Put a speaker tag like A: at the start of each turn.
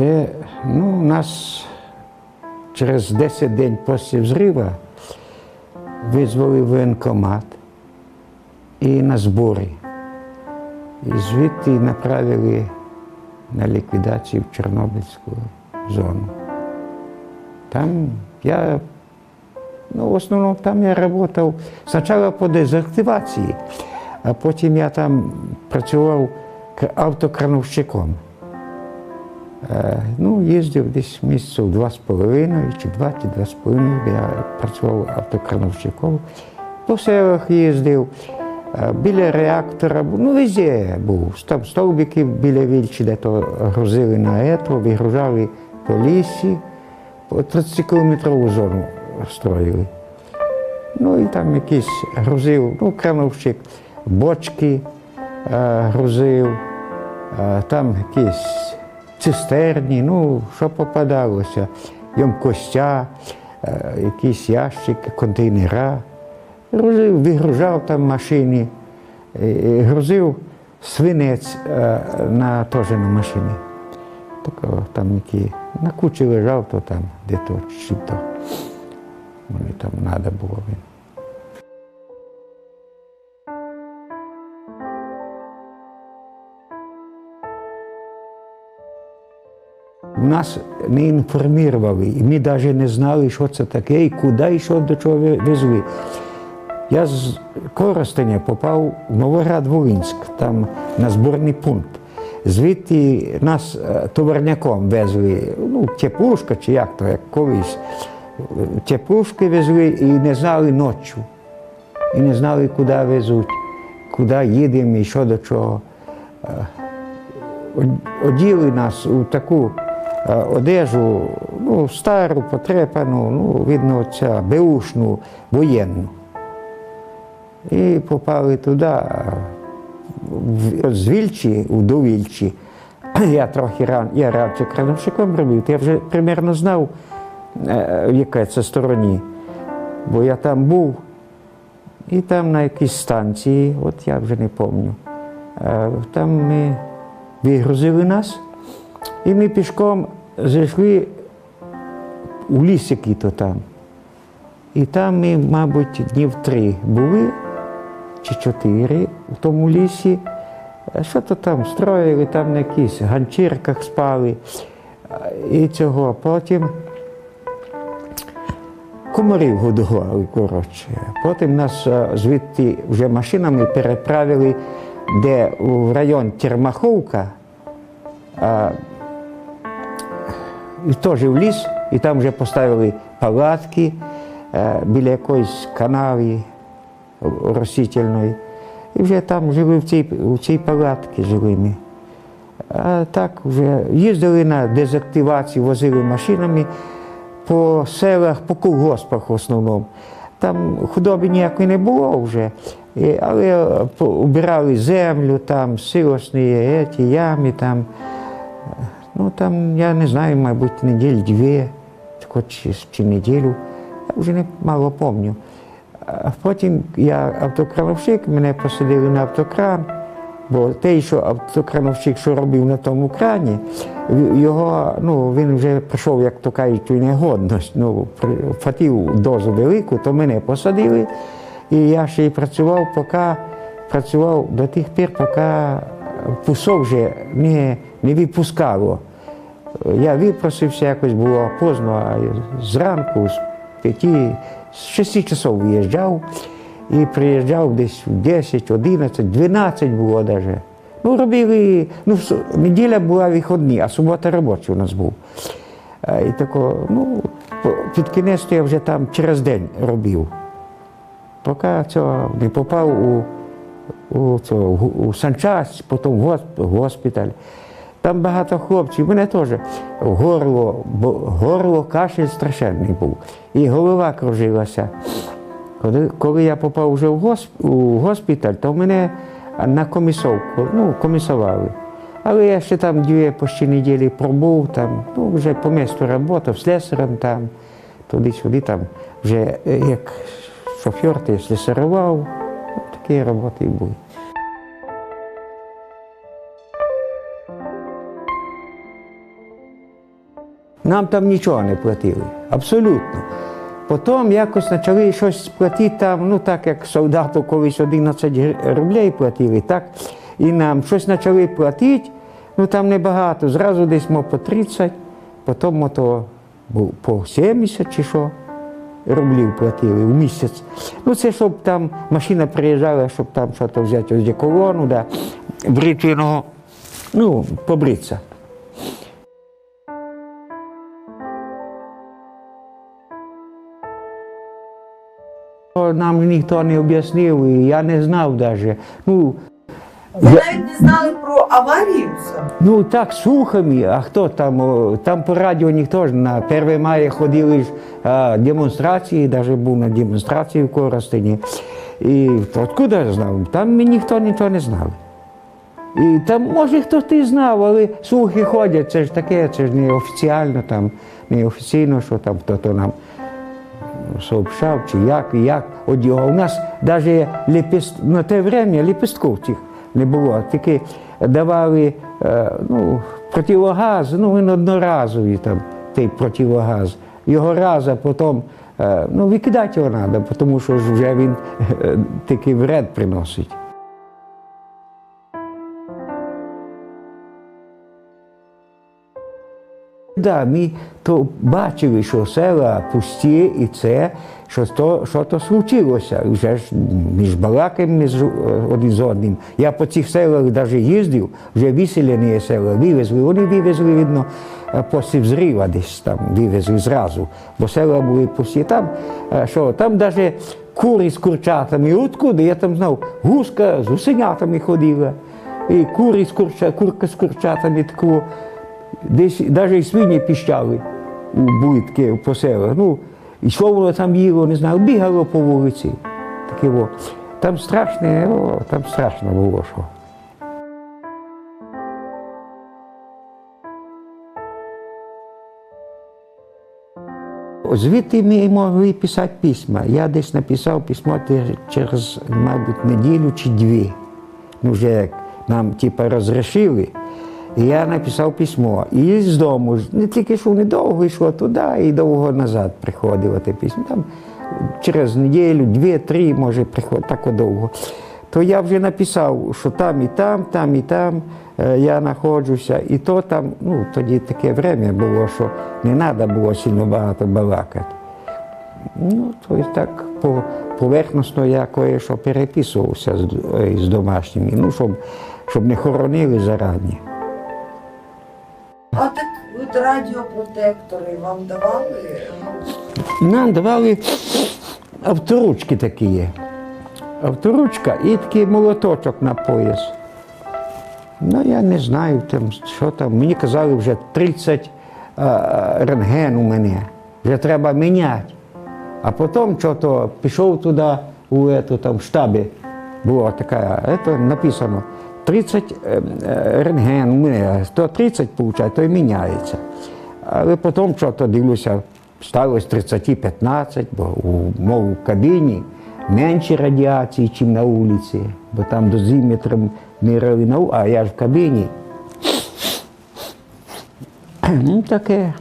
A: де ну, нас через 10 днів після взриву визвали воєнкомат і на збори. І звідти направили на ліквідацію в Чорнобильську зону. Там я, ну, в основному там я працював спочатку по дезактивації, а потім я там працював автокрановщиком. Е, Ну, їздив десь місяців два з половиною, чи два, чи два з половиною. Я працював автокрановщиком. По селах їздив, е, біля реактора, ну, везде був. Там стовбики біля Вільчі, де то грузили на ето, вигружали по лісі, по 30-кілометрову зону строїли. Ну і там якийсь грузив, ну, крановщик, бочки е, грузив, там якісь цистерні, ну, що попадалося, ємкостя, е, якісь ящики, контейнера. Грузив, вигружав там машині, грузив свинець е, на, теж на машині. Такого там які на кучі лежав, то там де то чи то. Мені там треба було. Він. Нас не інформували, і ми навіть не знали, що це таке, і куди і що до чого везли. Я з Коростеня попав в Новоград-Волинськ, там на зборний пункт. Звідти нас е, товарняком везли, ну, теплушка чи як то, як колись. Теплушки везли і не знали ночі. І не знали, куди везуть, куди їдемо і що до чого. Е, Оділи нас у таку одежу, ну, стару, потрепану, ну, видно, ця беушну, воєнну. І попали туди, з Вільчі, у до Вільчі. Я трохи ран, я радше крановщиком робив, я вже примерно знав, е, в яке це стороні. Бо я там був, і там на якійсь станції, от я вже не пам'ятаю, е, там ми вигрузили нас, і ми пішком зайшли у ліс який-то там. І там ми, мабуть, днів три були чи чотири в тому лісі. Що то там строїли, там на якихось ганчірках спали. І цього потім комарів годували, коротше. Потім нас звідти вже машинами переправили, де в район Термаховка, теж в ліс, і там вже поставили палатки е, біля якоїсь канави ростительної. І вже там жили в цій, в цій палатці жили. А так вже їздили на дезактивацію, возили машинами по селах, по колгоспах в основному. Там худоби ніякої не було вже, але убирали землю, там силосні ті ями там. Ну там, я не знаю, мабуть, неділь дві, тако чи, чи неділю. Я вже не мало пам'ятаю. А потім я автокрановщик, мене посадили на автокран, бо той, що автокрановщик, що робив на тому крані, його, ну, він вже прийшов, як то кажуть, у негодність, ну, вхватив дозу велику, то мене посадили. І я ще й працював, поки працював до тих пір, поки пусок вже не, не відпускало. Я випросився, якось було поздно, зранку з п'яти, з шести часов виїжджав і приїжджав десь в 10, 11, 12 було навіть. Ну, робили, ну, неділя була вихідні, а субота робочий у нас був. І тако, ну, під кінець я вже там через день робив. Поки цього не попав у, у, цього, у санчасть, потім в госпіталь. Там багато хлопців, мене теж горло, бо горло кашель страшенний був. І голова кружилася. Коли, коли я попав вже в госп, у госпіталь, то мене на комісовку, ну, комісували. Але я ще там дві почти неділі пробув, там, ну, вже по місту працював, слесарем там, туди-сюди, там, вже е, як шофер, ти слесарував, такі роботи були. Нам там нічого не платили. Абсолютно. Потім якось почали щось платити там, ну так як солдату колись 11 гр- рублей платили, так і нам щось почали платити, ну там небагато, зразу десь мо по 30, потім то по 70 чи що рублів платили в місяць. Ну це щоб там машина приїжджала, щоб там щось взяти ось колону, да, бритвеного, ну, побритися. Нам ніхто не об'яснив, і я не знав навіть. Ну,
B: Ви навіть не знали про аварію.
A: Ну так, слухами, а хто там? о, Там по радіо ніхто ж на 1 мая ходили ж а, демонстрації, навіть був на демонстрації в Коростені. І откуда я знав? Там ми ніхто нічого не знав. І там, може, хтось і знав, але слухи ходять, це ж таке, це ж не офіціально, там, не офіційно, що там хто-то нам сообщав, чи як, і як одягав. У нас навіть ліпіст... на те время ліпістків цих не було. Тільки давали е, ну, противогаз, ну він одноразовий там, той противогаз. Його раза потім е, ну, викидати його треба, тому що вже він е, такий вред приносить. Да, ми то бачили, що села пусті, і це, що то, що то случилося. Вже ж між балаками між е, один з одним. Я по цих селах навіть їздив, вже виселені села вивезли. Вони вивезли, видно, е, після взрива десь там вивезли зразу. Бо села були пусті. Там, е, що, там навіть кури з курчатами. Откуди? Я там знав, гуска з гусенятами ходила. І кури з курча, курка з курчатами таку. Десь навіть свині піщали у будки по селах. Ну, і що воно там їло, не знаю, бігало по вулиці. Таке о. Там страшне, о, там страшно було що. Звідти ми могли писати письма. Я десь написав письмо через, мабуть, неділю чи дві. Ну, вже як нам типу, розрішили. Я написав письмо. І з дому не тільки що недовго йшло туди і довго назад приходило те письмо. Там через неділю, дві-три, може, приходить так довго. То я вже написав, що там і там, там і там е, я знаходжуся. І то там, ну, тоді таке время було, що не треба було сильно багато балакати. Ну, то і так по, поверхносно я кое-що переписувався з, е, з домашніми, ну, щоб, щоб не хоронили зарані.
B: Радіопротектори вам давали?
A: Нам давали авторучки такі є. Авторучка і такий молоточок на пояс. Ну, я не знаю, там, що там. Мені казали, вже 30 а, рентген у мене. Вже треба міняти. А потім що-то пішов туди, у ету, там, штабі. Було таке, це написано. 30 е, е, рентген у мене, 130 виходить, то й міняється. Але потім що-то дивлюся, сталося 30-15, бо у, мов, у кабіні менше радіації, ніж на вулиці, бо там дозиметром мірили на а я ж в кабіні. Ну, таке.